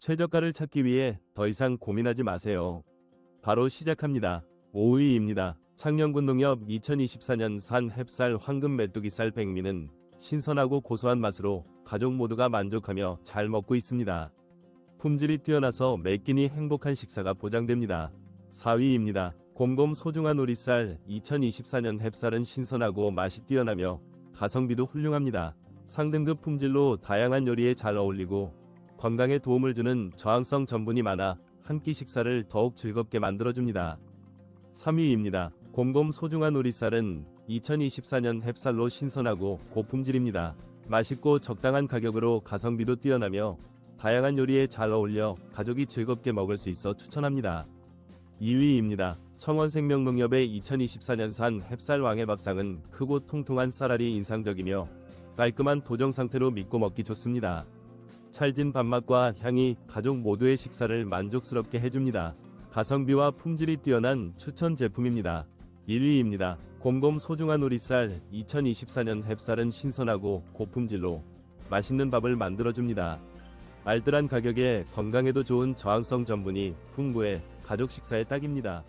최저가를 찾기 위해 더 이상 고민하지 마세요. 바로 시작합니다. 5위입니다. 창녕군 농협 2024년 산 햅쌀 황금 메뚜기 쌀 백미는 신선하고 고소한 맛으로 가족 모두가 만족하며 잘 먹고 있습니다. 품질이 뛰어나서 매 끼니 행복한 식사가 보장됩니다. 4위입니다. 곰곰 소중한 오리쌀 2024년 햅쌀은 신선하고 맛이 뛰어나며 가성비도 훌륭합니다. 상등급 품질로 다양한 요리에 잘 어울리고 건강에 도움을 주는 저항성 전분이 많아 한 끼 식사를 더욱 즐겁게 만들어줍니다. 3위입니다. 곰곰 소중한 오리쌀은 2024년 햅쌀로 신선하고 고품질입니다. 맛있고 적당한 가격으로 가성비도 뛰어나며 다양한 요리에 잘 어울려 가족이 즐겁게 먹을 수 있어 추천합니다. 2위입니다. 청원생명농협의 2024년산 햅쌀 왕의 밥상은 크고 통통한 쌀알이 인상적이며 깔끔한 도정 상태로 믿고 먹기 좋습니다. 찰진 밥맛과 향이 가족 모두의 식사를 만족스럽게 해줍니다. 가성비와 품질이 뛰어난 추천 제품입니다. 1위입니다. 곰곰 소중한 오리쌀 2024년 햅쌀은 신선하고 고품질로 맛있는 밥을 만들어줍니다. 알뜰한 가격에 건강에도 좋은 저항성 전분이 풍부해 가족 식사에 딱입니다.